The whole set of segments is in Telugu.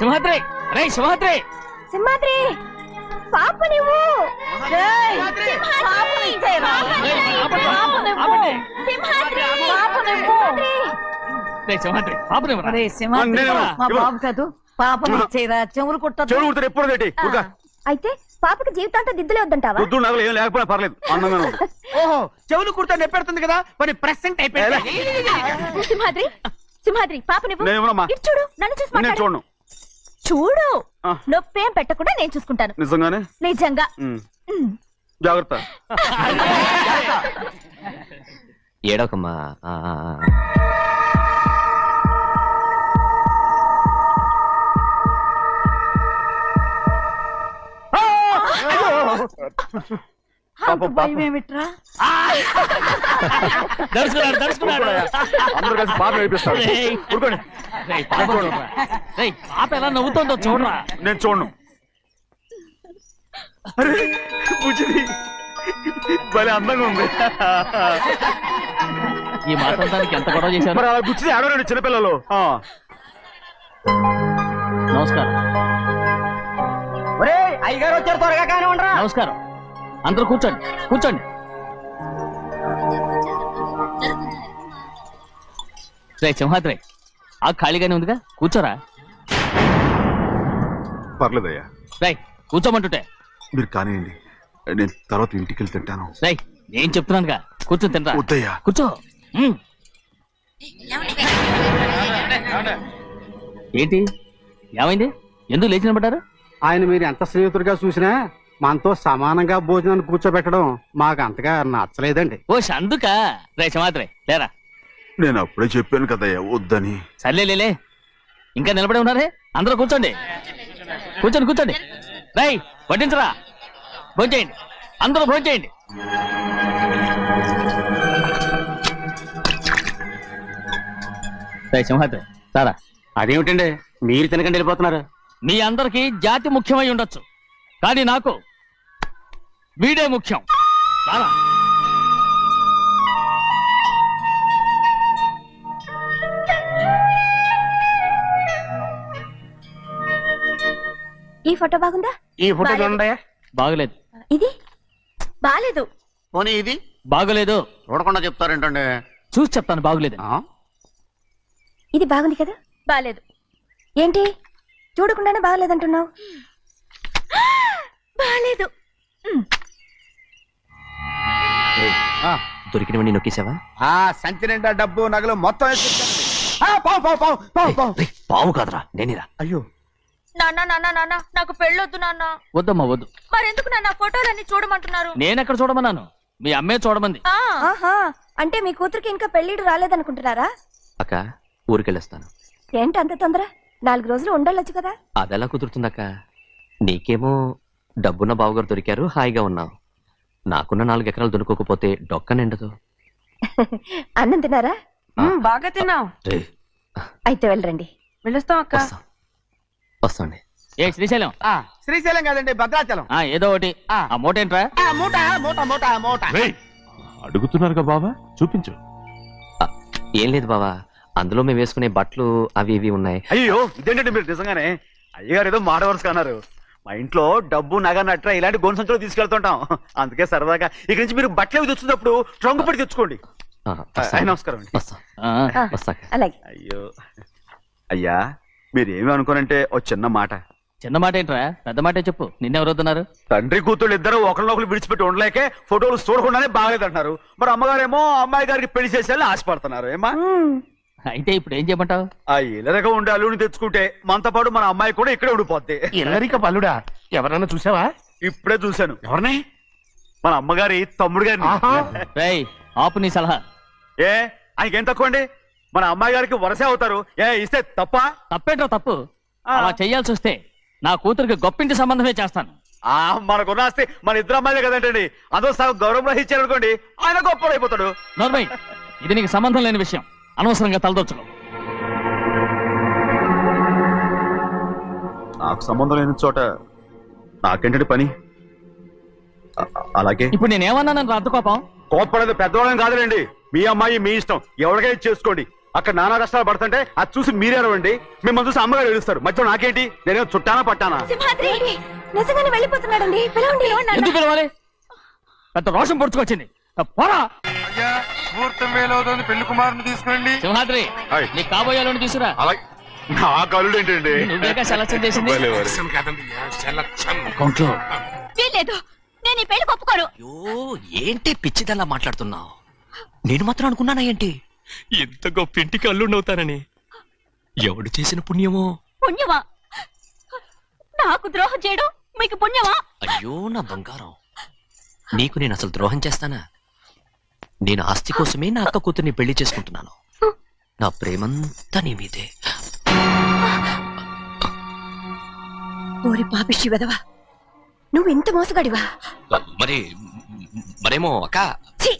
సింహాద్రి! రే సింహాద్రి! సింహాద్రి! పాప నువ్వు! పాపని. బాబు కాదు. ఇచ్చేరా చెవులు కుట్టదు చెడు కుడతారు ఎప్పుడు ఏంటి. అయితే పాపకి జీవితాంతం దిద్దులే వద్దంటావా? పొద్దు నగలు ఏం లేకపోయినా పర్లేదు. ఓహో చెవులు కుర్తా నెప్పెడుతుంది కదా మరి ప్రెసెంట్ అయిపోయింది. సింహాద్రి సింహాద్రి పాప నువ్వు నేనేమోనమ్మా ఇటు చూడు నన్ను చూసి చూడను. చూడు. నొప్పేం పెట్టకుండా నేను చూసుకుంటాను. నిజంగానే? నిజంగా. జాగ్రత్త. ఏడవకమ్మా. భయం ఏమిట్రా అందరూ కలిసి పాప నేర్పిస్తారు రేయ్. ఊరుకోండి. రేయ్, పాప చూడరా. రేయ్, పాప ఎలా నవ్వుతుందో చూడరా. నేను చూడను. అరే బుజ్జిది భలే అందంగా ఉంది. ఈ మాట్లాడడానికి ఎంత గొడవ చేశారు? మరి అలా చిన్నపిల్లలు? ఆ. నమస్కారం. ఒరే అయ్యగారు వచ్చారు త్వరగా కానీ ఉండరా నమస్కారం. అందరూ కూర్చోండి కూర్చోండి. రే సింహాద్రి ఆ ఖాళీగానే ఉందిగా? కూర్చోరా. పర్లేదయ్యా. రేయ్ కూర్చోమంటుంటే. మీరు కానివ్వండి నేను తర్వాత ఇంటికి వెళ్ళి తింటాను. రేయ్ నేను చెప్తున్నానుగా. కూర్చొని తింటా వద్దయ్యా. కూర్చో. ఉమ్. ఏంటి? ఏమైంది? ఎందుకు లేచి నిలబడ్డారు? ఆయన మీరు ఎంత స్నేహితుడిగా చూసినా మనతో సమానంగా భోజనాన్ని కూర్చోబెట్టడం మాకు అంతగా నచ్చలేదండి. ఓ అందుక రే సింహాద్రి లేరా? నేను అప్పుడే చెప్పాను కదయ్యా వద్దని. సర్లే లేలే ఇంకా నిలబడి ఉన్నారే? అందరూ కూర్చోండి. కూర్చోండి కూర్చోండి. రై వడ్డించరా? భోంచేయండి అందరూ భోంచేయండి రై సింహాద్రి సారా అదేమిటండి? మీరు తినకండి వెళ్ళిపోతున్నారు. మీ అందరికీ జాతి ముఖ్యమై ఉండొచ్చు. కానీ నాకు వీడే ముఖ్యం. రారా. ఈ ఫోటో బాగుందా? ఈ ఫోటో బాలేదు. చూడండి బాగలేదు. ఇది? బాలేదు. పోనీ ఇది? బాగలేదు. చూడకుండా చెప్తారేంటండి? చూసి చెప్తాను బాగలేదు. ఇది బాగుంది కదా? బాలేదు. ఏంటి? చూడకుండానే బాగలేదంటున్నావు? బాలేదు. దొరికినవన్నీ నొక్కేసావా? ఆ సంచి నిండా డబ్బు నగలు మొత్తం పావు పావు పావు పావు పావు. రేయ్, పావు కాదురా నేనేరా. అయ్యో. నాన్న నాన్న నాన్న నాకు పెళ్ళొద్దు నాన్న. వద్దమ్మా వద్దు. మరెందుకు నాన్న ఫోటోలన్నీ చూడమంటున్నారు? నేనెక్కడ చూడమన్నాను? మీ అమ్మే చూడమంది. ఆహా అంటే మీ కూతురికి ఇంకా పెళ్ళిడు రాలేదనుకుంటున్నారా? అక్క ఊరికెళ్ళొస్తాను. ఏంటి అంత తొందర? నాలుగు రోజులు ఉండొచ్చు కదా. అదెలా కుదురుతుందక్క? నీకేమో డబ్బున్న బావగారు దొరికారు హాయిగా ఉన్నావు. నాకున్న నాలుగు ఎకరాలు దొరకకపోతే డొక్క నిండదు అన్నం తిన్నారా? బాగా తిన్నావు. రేయ్, అయితే వెళ్ళరండి. వెళ్ళొస్తాం అక్క. వస్తాం. వస్తాండి. ఏ శ్రీశైలం. ఆ, శ్రీశైలం కాదండి భద్రాచలం. ఆ ఏదో ఒకటి. ఆ. మూట ఏంట్రా ఆ, మూట మూట మూట మూట. అడుగుతున్నారుగా బాబా చూపించు. ఏం లేదు బావా. అందులో మేము వేసుకునే బట్టలు అవి ఇవి ఉన్నాయి. అయ్యో ఇదేంటండి మీరు నిజంగానే? అయ్యగారు ఏదో మాట వరుస అన్నారు. మా ఇంట్లో డబ్బు నగ నట్ర ఇలాంటి గోను సంచులు తీసుకెళ్తుంటాం. అందుకే సరదాగా ఇక నుంచి మీరు బట్టలు అవి తెచ్చుకున్నప్పుడు ట్రంకు పెట్టి తెచ్చుకోండి. నమస్కారం అండి. అలాగే. అయ్యో. అయ్యా మీరేమి అనుకోనంటే ఓ చిన్న మాట. చిన్న మాట ఏంట్రా? పెద్ద మాటే చెప్పు. నిన్నెవరు వద్దన్నారు తండ్రి కూతుళ్ళు ఇద్దరు ఒకరినొకరు విడిచిపెట్టి ఉండలేకే ఫోటోలు చూడకుండానే బాగలేదంటున్నారు. మరి అమ్మగారేమో అమ్మాయి గారికి పెళ్ళి చేసేయాలని ఆశపడుతున్నారు. ఏమా. అయితే ఇప్పుడు ఏం చేయమంటావు? ఆ ఇలరగా ఉండే అల్లుని తెచ్చుకుంటే మనతో పాటు మన అమ్మాయి కూడా ఇక్కడే ఉండిపోద్ది. ఇల్లరిక పల్లుడా? ఎవరన్నా చూసావా? ఇప్పుడే చూశాను. ఎవరిని? మన అమ్మగారి తమ్ముడు గారిని. ఆహా. రేయ్ ఆపు నీ సలహా. ఏ? ఆయనకేం తక్కువ అండి? మన అమ్మాయి గారికి వరసే అవుతారు. ఏ ఇస్తే తప్ప? తప్పేంట్రా తప్పు? ఆ. అలా చెయ్యాల్సి వస్తే నా కూతురికి గొప్పింటి సంబంధమే చేస్తాను. ఆ మనకున్న ఆస్తి మన ఇద్దరు అమ్మాయిలే కదంటండి. అదో సగం గౌరవం ఇచ్చారు అనుకోండి ఆయన గొప్పడు అయిపోతాడు నోర్మై ఇది నీకు సంబంధం లేని విషయం. అనవసరంగా తలదొచ్చుకో నాకు సంబంధం లేని చోట నాకేంటండి పని? అలాగే. ఇప్పుడు నేనేమన్నానని రద్దు కోపం? కోప్పడేది పెద్దవాళ్ళని కాదులేండి. మీ అమ్మాయి మీ ఇష్టం. ఎవరికైనా చేసుకోండి. అక్కడ నానా కష్టాలు పడుతుంటే అది చూసి మీరే అరవండి. మిమ్మల్ని చూసి అమ్మగారు ఏడుస్తారు. మధ్యలో నాకేంటి? నేనేం చుట్టానా పట్టానా? సింహాద్రి! నిజంగానే వెళ్ళిపోతున్నాడండి. పిలవండి. ఎందుకు పిలవాలి? పెద్ద రోషం పొడుచుకొచ్చింది. పోరా! అయ్యా! ముహూర్తం వేలవుతోంది పెళ్ళి కుమారుని తీసుకురండి. సింహాద్రి ఆయ్. నీ కాబోయేలోని తీసురా అలాగే. నా కళ్ళు ఏంటండి? నువ్వేగా సెలక్షన్ చేసింది. భలే వారు. అకౌంట్లో? వీల్లేదు. నేను ఈ పెళ్ళి ఒప్పుకోను. అయ్యో ఏంటి పిచ్చిదల్లా మాట్లాడుతున్నావు? నేను మాత్రం అనుకున్నానా ఏంటి? ఎంత గొప్ప ఇంటికి అల్లుండవుతానని ఎవడు చేసిన పుణ్యమో? పుణ్యమా? నాకు ద్రోహం చేయడం మీకు పుణ్యమా? అయ్యో నా బంగారం. నీకు నేను అసలు ద్రోహం చేస్తానా? నేను ఆస్తి కోసమే నా అక్క కూతుర్ని పెళ్ళి చేసుకుంటున్నాను. నా ప్రేమంతా నీ మీదే. ఓరి పాపిష్టి వెదవా నువ్వు ఇంత మోసగాడివా? మరి మరేమో అక్క? ఛీ!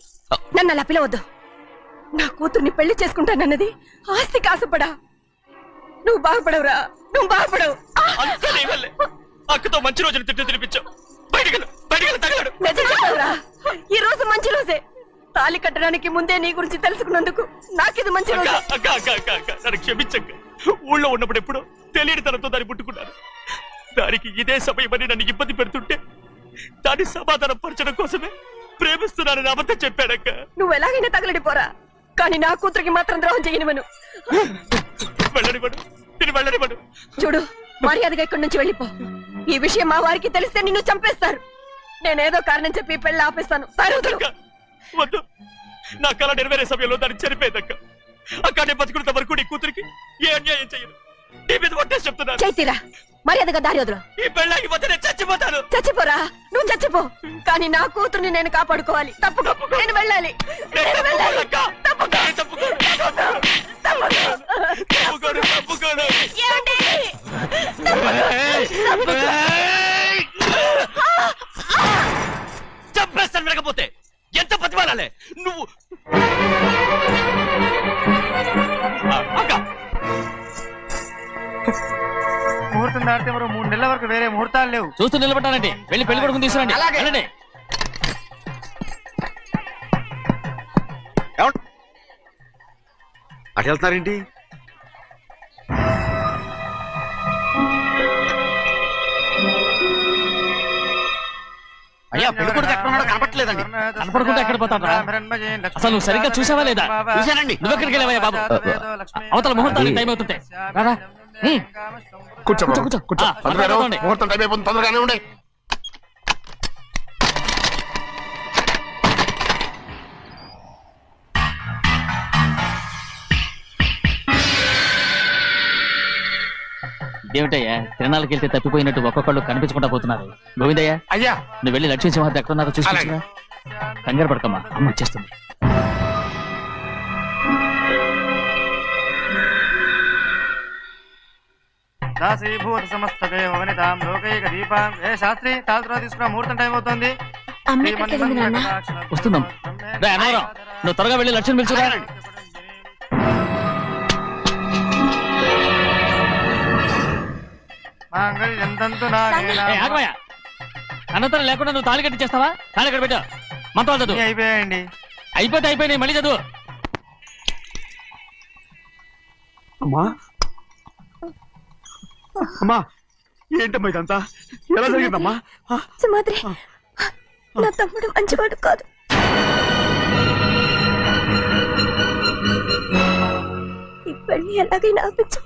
నన్ను అలా పిలవద్దు. నా కూతుర్ని పెళ్ళి చేసుకుంటానన్నది ఆస్తి కాసపడా. నువ్వు బాగుపడవురా నువ్వు బాగుపడవు. ఆ! అక్కతో మంచి రోజులు తిట్టు తినిపించావు బయటికి బయటికి తగలడు. నిజం చెప్పవురా? ఈ రోజు మంచి రోజే. తాళి కట్టడానికి ముందే నీ గురించి తెలుసుకున్నందుకు నాకిది మంచి రోజు. అక్క అక్క అక్క అక్క నన్ను క్షమించక్క ఊళ్ళో ఉన్నప్పుడు ఎప్పుడో తెలియని తనతో దాన్ని పుట్టుకున్నాను దానికి ఇదే సమయమని నన్ను ఇబ్బంది పెడుతుంటే దాన్ని సమాధానం పరచడం కోసమే ప్రేమిస్తున్నానని అబద్ధం చెప్పానక్క నువ్వు ఎలాగైనా తగలడిపోరా కానీ నా కూతురికి మాత్రం ద్రోహం చేయనివను వెళ్ళనివ్వడు నేను వెళ్ళనివ్వడు చూడు మర్యాదగా ఇక్కడి నుంచి వెళ్ళిపో. ఈ విషయం మా వారికి తెలిస్తే నిన్ను చంపేస్తారు. నేనేదో కారణం చెప్పి ఈ పెళ్ళి ఆపేస్తాను వద్దు. నా కళ నెరవేరే సమయంలో దాన్ని చనిపోయేదక్క. అక్క నేను బతుకున్నంత వరకు నీ కూతురికి ఏ అన్యాయం చేయను. నీ మీద ఒట్టేసి చెప్తున్నాను చైతీరా మర్యాదగా దారి వదులు. ఈ పెళ్ళాగిపోతే నేను చచ్చిపోతాను. చచ్చిపోరా నువ్వు చచ్చిపో. కానీ నా కూతుర్ని నేను కాపాడుకోవాలి. తప్పుకో నేను వెళ్ళాలి. నేను వెళ్ళాలి. తప్పుకో. నేను తప్పుకోను. తప్పుకో. తప్పుకోను తప్పుకోను. ఏమండి? చంపేస్తాను వినకపోతే. ఎంత బతిమాలాలే? నువ్వు అక్క ముహూర్తం దాటితే మరో మూడు నెలల వరకు వేరే ముహూర్తాలు లేవు. చూస్తూ నిలబడ్డానండి. వెళ్ళి పెళ్ళి కొడుకుని తీసుకురండి. వెళ్ళండి. ఏమండి? అటు వెళ్తున్నారేంటి? అయ్యా పెళ్ళి కొడుకు ఎక్కడ ఉన్నాడో కనపట్లేదండి కనపడకుండా ఎక్కడ పోతాడ్రా? అసలు నువ్వు సరిగ్గా చూసావా లేదా? చూశానండి. నువ్వెక్కడికి వెళ్ళావయ్యా బాబు? అవతల ముహూర్తానికి టైం అవుతుంటే రారా హ్మ్. కూర్చో కూర్చో, కూర్చో. ముహూర్తం టైం అయిపోతుంది తొందరగానే ఉండే ఇదేమిటయ్యా తిరణాలకు వెళ్తే తప్పిపోయినట్టు ఒక్కొక్కళ్ళు కనిపించకుండా పోతున్నారు. గోవిందయ్య అయ్యా! నువ్వు వెళ్ళి లక్ష్మీ సింహాద్రి ఎక్కడ ఉన్నారో చూసి. కంగారు పడకమ్మా అమ్మ వచ్చేస్తుంది. దాసీభూత సమస్త దేవనితాం లోకైక దీపాం. ఏ శాస్త్రి ముహూర్తం టైం అవుతుంది. వస్తుందమ్మ. అన్నవరం నువ్వు త్వరగా వెళ్ళి లక్ష్మణ్ పిలుచురా అన్నతరం లేకుండా నువ్వు తాళి కట్టి చేస్తావా తాళి ఇక్కడ పెట్టు మంత్రాలు చదువు. అయిపోయాయండి. అయిపోతే అయిపోయినాయి మళ్ళీ చదువు. అమ్మా. అమ్మా ఏంటమ్మా ఇదంతా? ఎలా జరిగిందమ్మా? సుమాద్రి నా తమ్ముడు మంచివాడు కాదు. ఈ పెళ్ళి ఎలాగైనా ఆపించు.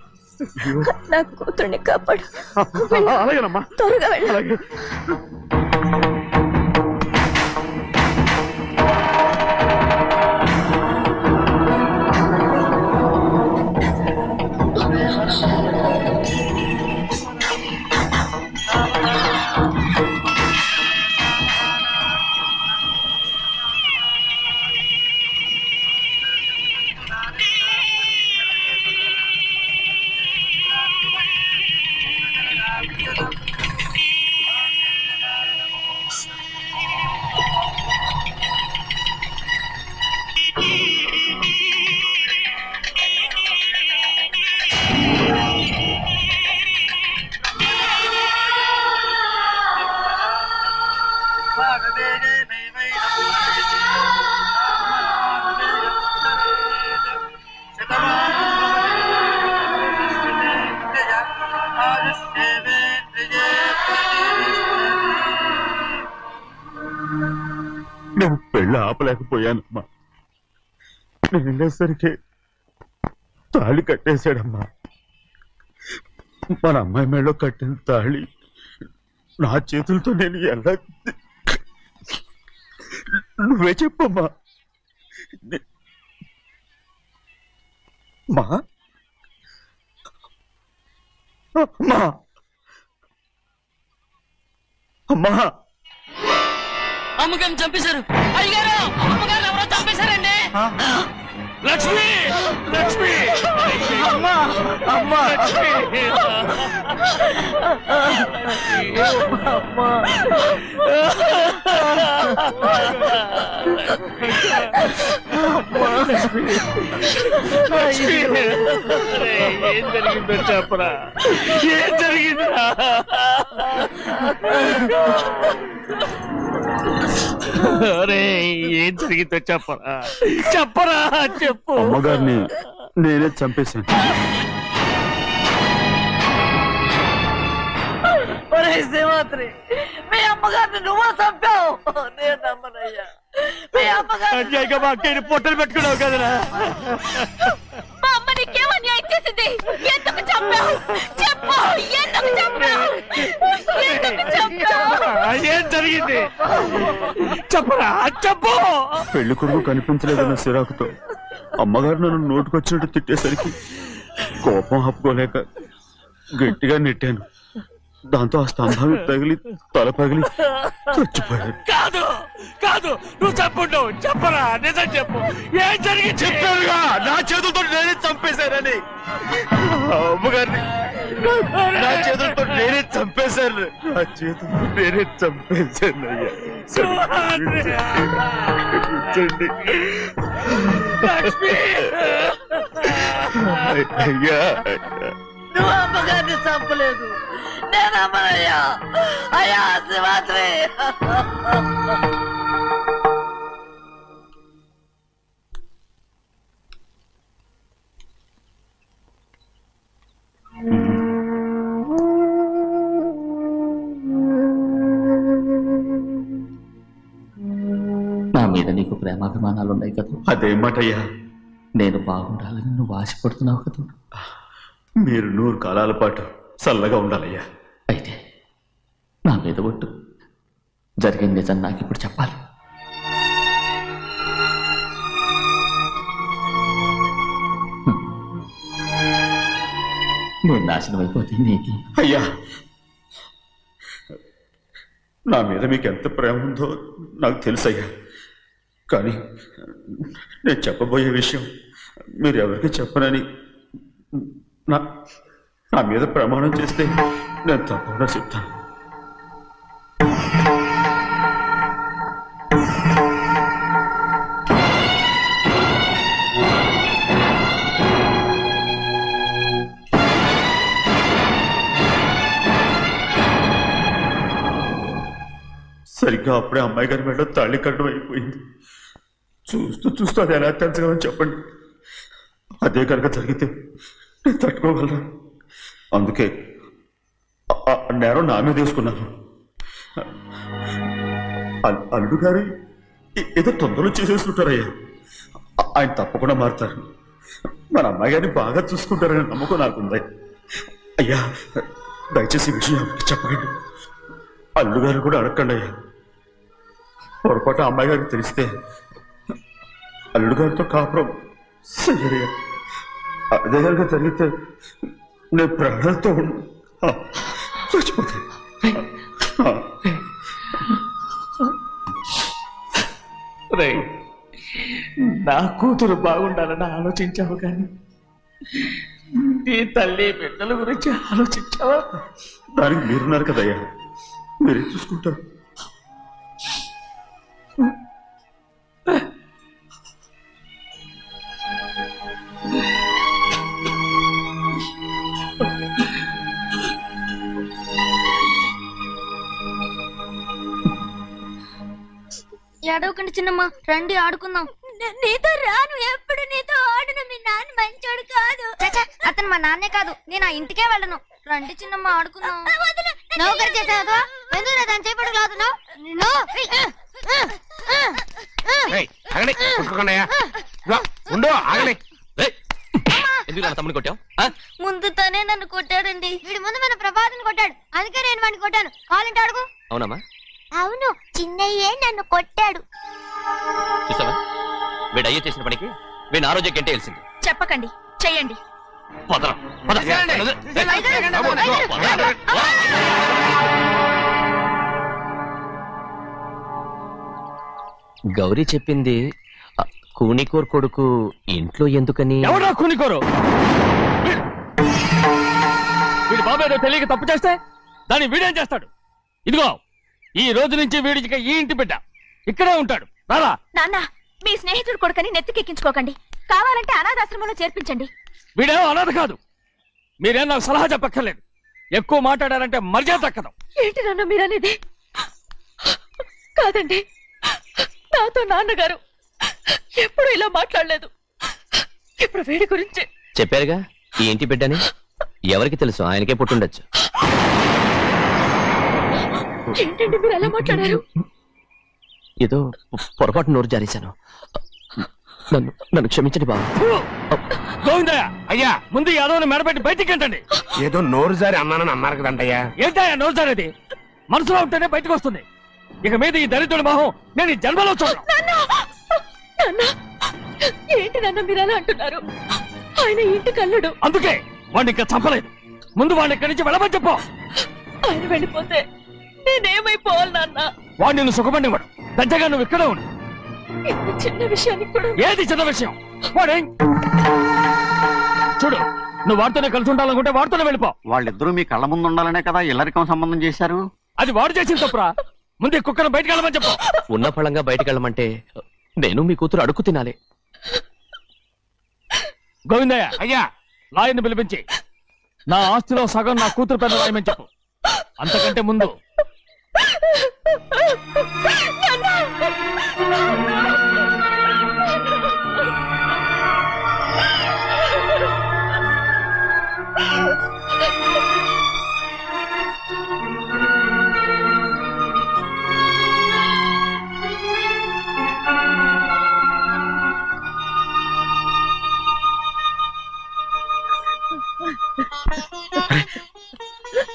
నా కూతుర్ని కాపాడు. త్వరగా వెళ్ళు. అలాగే కళ్ళు ఆపలేకపోయానమ్మా. నేను వెళ్ళేసరికి తాళి కట్టేశాడమ్మా. మన అమ్మాయి మేడలో కట్టిన తాళి నా చేతులతో నేను ఎలా నువ్వే చెప్పమ్మా. మా? అమ్మా. అమ్మా. అమ్మగారిని చంపేశారు. అయ్యారు అమ్మగారు ఎవరో చంపేశారండి. లక్ష్మి! లక్ష్మి! అమ్మా! అమ్మా! ఏం జరిగిందో చెప్పరా? ఏం జరిగిందా అరే ఏం జరిగిందో చెప్పరా? చెప్పరా చెప్పు. అమ్మగారిని నేనే చంపేశాను. ఒరే సింహాద్రి మీ అమ్మగారిని నువ్వు చంపావు. నేను నమ్మనయ్యా. మీ అమ్మగారు అన్యాయంగా మా అక్కని పొట్టలు పెట్టుకున్నావు కదరా. మా అమ్మ నీకేం అన్యాయం చేసింది? ఎందుకు చంపావు? చెప్పు ఎందుకు చంపావు? ఎందుకు చంపావు? ఏం జరిగింది. చెప్పరా చెప్పు. పెళ్ళి కొడుకు కనిపించలేదన్న సిరాకుతో అమ్మగారు నన్ను నోటుకొచ్చినట్టు తిట్టేసరికి కోపం ఆపుకోలేక గట్టిగా నెట్టాను. దాంతో ఆ స్తంభానికి తగిలి తల పగిలి చచ్చిపోయాను కాదు కాదు నువ్వు చెప్పుండవు చెప్పరా నిజం చెప్పు. ఏం జరిగింది? చెప్పానుగా నా చేతులతో నేనే చంపేశానని. అమ్మగారిని నా చేతులతో నేనే చంపేశాను నా చేతులతో నేనే చంపేశాను అయ్యా. కూర్చోండి. అయ్యా. నువ్వు అమ్మగారిని చంపలేదు. నేను అమ్మనయ్యా అయ్యా నా మీద నీకు ప్రేమాభిమానాలు ఉన్నాయి కదా అదేమాటయ్యా నేను బాగుండాలని నువ్వు ఆశపడుతున్నావు కదా? మీరు నూరు కాలాల పాటు చల్లగా ఉండాలయ్యా. అయితే నా మీద ఒట్టు. జరిగిన నిజం నాకు ఇప్పుడు చెప్పాలి. నేను నాశనం అయిపోతే నీకు? అయ్యా! నా మీద మీకు ఎంత ప్రేమ ఉందో నాకు తెలుసయ్యా. కానీ నేను చెప్పబోయే విషయం మీరు ఎవరికి చెప్పనని నా నా మీద ప్రమాణం చేస్తే నేను తప్పకుండా చెప్తాను. సరిగ్గా అప్పుడే అమ్మాయి గారి మెడలో తాళి కట్టడం అయిపోయింది. చూస్తూ చూస్తూ అది ఎలా తెంచగలని చెప్పండి. అదే కనుక జరిగితే తట్టుకోగలను అందుకే నేరం నా మీద తీసుకున్నాను అల్లుడు గారు ఏదో తొందరలో చేసేస్తుంటారయ్యా. ఆయన తప్పకుండా మారుతారు. మన అమ్మాయి గారిని బాగా చూసుకుంటారనే నమ్మకం నాకుంది. అయ్యా దయచేసి విషయం చెప్పకండి. అల్లు గారు కూడా అడగండి అయ్యా. పొరపాటు అమ్మాయి గారికి తెలిస్తే అల్లుడు గారితో కాపురం సరే అదే కనుక జరిగితే నేను ప్రాణాలతో ఆ, చచ్చిపోతాను. నా కూతురు బాగుండాలని ఆలోచించావు కానీ నీ తల్లి బిడ్డల గురించి ఆలోచించావా? దానికి మీరున్నారు కదయ్యా. మీరే చూసుకుంటారు. ఏడవకండి చిన్నమ్మ. రండి ఆడుకుందాం. నీతో రాను ఎప్పుడు నీతో ఆడను మీ నాన్న మంచోడు కాదు. అతను మా నాన్నే కాదు. నేను ఆ ఇంటికే వెళ్ళను. రండి చిన్నమ్మ ఆడుకుందాం. నౌకరి చేసావు? ఎందుకు నా దాని చేపడు కాదు? ఉండు ఆగండి. ఎందుకు నా తమ్ముని కొట్టావు? ముందు తనే నన్ను కొట్టాడండి. వీడి ముందు మన ప్రభాతం కొట్టాడు. అందుకే నేను వాడిని కొట్టాను. కావాలంటే అడుగు. అవునమ్మా. అవును చిన్నయ్యే నన్ను కొట్టాడు చూసావా వీడు అయ్యే చేసిన పనికి వీడిని ఆ రోజే గంటే తెలిసింది చెప్పకండి చెయ్యండి పదరా పద. గౌరీ చెప్పింది కూనికోర్ కొడుకు ఇంట్లో ఎందుకని ఎవడా కూనికోరు వీడు. వీడి బాబు ఏదో తెలియక తప్పు చేస్తే దాన్ని వీడేం చేస్తాడు ఇదిగో ఈ రోజు నుంచి వీడికి ఈ ఇంటి బిడ్డ. ఇక్కడే ఉంటాడు. రారా. నాన్న మీ స్నేహితుడు కొడుకని నెత్తికెక్కించుకోకండి. కావాలంటే అనాథాశ్రమంలో చేర్పించండి. వీడేమో అనాథ కాదు. మీరేం నాకు సలహా చెప్పక్కర్లేదు. ఎక్కువ మాట్లాడారంటే మర్యాద దక్కదు. ఏంటి నాన్న మీరనేది? కాదండి. నాతో నాన్నగారు ఎప్పుడు ఇలా మాట్లాడలేదు. ఇప్పుడు వీడి గురించి చెప్పారుగా? ఈ ఇంటి బిడ్డని? ఎవరికి తెలుసు? ఆయనకే పుట్టుండొచ్చు. ఏంటండి మీరు ఎలా మాట్లాడారు? ఏదో పొరపాటు నోరు జారేశాను. నన్ను నన్ను క్షమించండి బాబు. గోవిందయ్య! అయ్యా ముందు ఈ అదవుని మెడపెట్టి బయటికి ఏంటండి ఏదో నోరు జారి అన్నానని అన్నారు కదంటయ్యా ఏంటయ్యా నోరు జారేది? మనసులో ఉంటేనే బయటకు వస్తుంది. ఇక మీద ఈ దరిద్రుడి మొహం నేను ఈ జన్మలో చూడను. నాన్న! ఏంటి నాన్న మీరు అలా అంటున్నారు? ఆయన ఇంటి కల్లుడు. అందుకే వాడిని ఇంకా చంపలేదు. ముందు వాడిని ఇక్కడి నుంచి వెళ్ళమని చెప్పు. ఆయన వెళ్ళిపోతే నేనేమైపోవాలి నాన్న? వాడిని నువ్వు సుఖపడివాడు దచ్చగా నువ్వు ఇక్కడే ఉండు. ఇంత చిన్న విషయానికి కూడా ఏది చిన్న విషయం? వాడేం? చూడు నువ్వు వాడితోనే కలిసి ఉండాలనుకుంటే వాడితోనే వెళ్ళిపో. వాళ్ళిద్దరూ మీ కళ్ళ ముందు ఉండాలనే కదా ఇల్లరికం సంబంధం చేశారు? అది వాడు చేసిన తప్పురా. ముందు ఈ కుక్కను బయటకు వెళ్ళమని చెప్పు. ఉన్న ఫలంగా బయటకు వెళ్ళమంటే నేను మీ కూతురు అడుగు తినాలి. గోవిందయ్య అయ్యా లాయర్ని పిలిపించి నా ఆస్తిలో సగం నా కూతురు పెద్ద రాయమని చెప్పు. అంతకంటే ముందు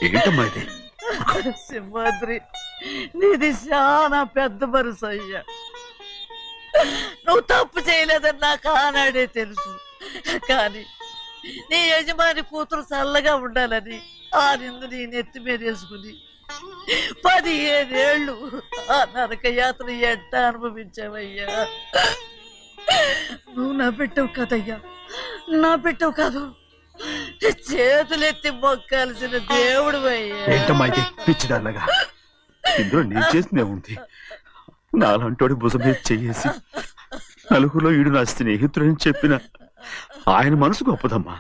ఏంటమ్మా ఇది? సింహాద్రి. ఇది చాలా పెద్ద మనసు అయ్యా. నువ్వు తప్పు చేయలేదని నాకు ఆనాడే తెలుసు. కానీ నీ యజమాని కూతురు చల్లగా ఉండాలని ఆ నిందు నీ నెత్తి మీద వేసుకుని పదిహేనేళ్ళు ఆ నరక యాత్ర ఎట్ట అనుభవించావయ్యా? నువ్వు నా పెట్టవు కదయ్యా. నా పెట్టవు కాదు. చేతులెత్తి మొక్కాల్సిన దేవుడు అయ్యా. ఏంటమ్మా ఇది? పిచ్చిదాన్నగా ఇందులో నేను చేసిందే ఉంది. నాలంటోడి భుజం మీద చెయ్యేసి నలుగురిలో ఈడు నా స్నేహితుడని చెప్పిన ఆయన మనసు గొప్పదమ్మా.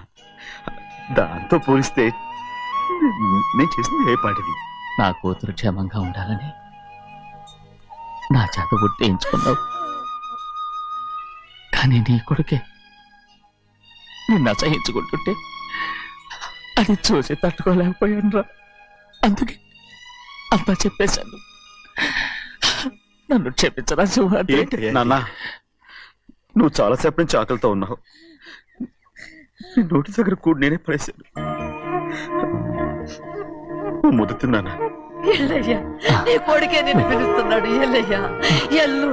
దాంతో పోలిస్తే నేను చేసింది ఏ పాటిది? నా కూతురు క్షేమంగా ఉండాలని నా చేత గుర్తించుకున్నావు కానీ నీ కొడుకే నిన్ను అసహించుకుంటుంటే అది చూసి తట్టుకోలేకపోయాను రా అందుకే అంతా చెప్పేశాను. నన్ను క్షమించరా ఏంటి నాన్న నువ్వు చాలాసేపు నుంచి ఆకలితో ఉన్నావు. నీ నోటి దగ్గర కూడా నేనే పడేశాను. నువ్వు ముద్దు తిన్నానా? ఎల్లయ్యా నీ కొడుకే నిన్ను పిలుస్తున్నాడు. ఎల్లయ్యా ఎల్లు.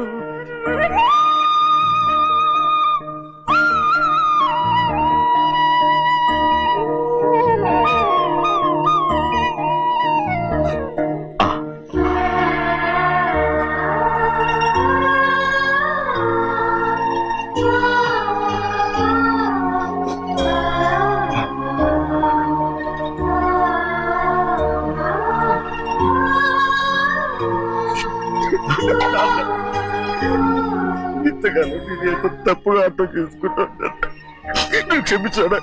చేసుకున్నాను క్షమించాడా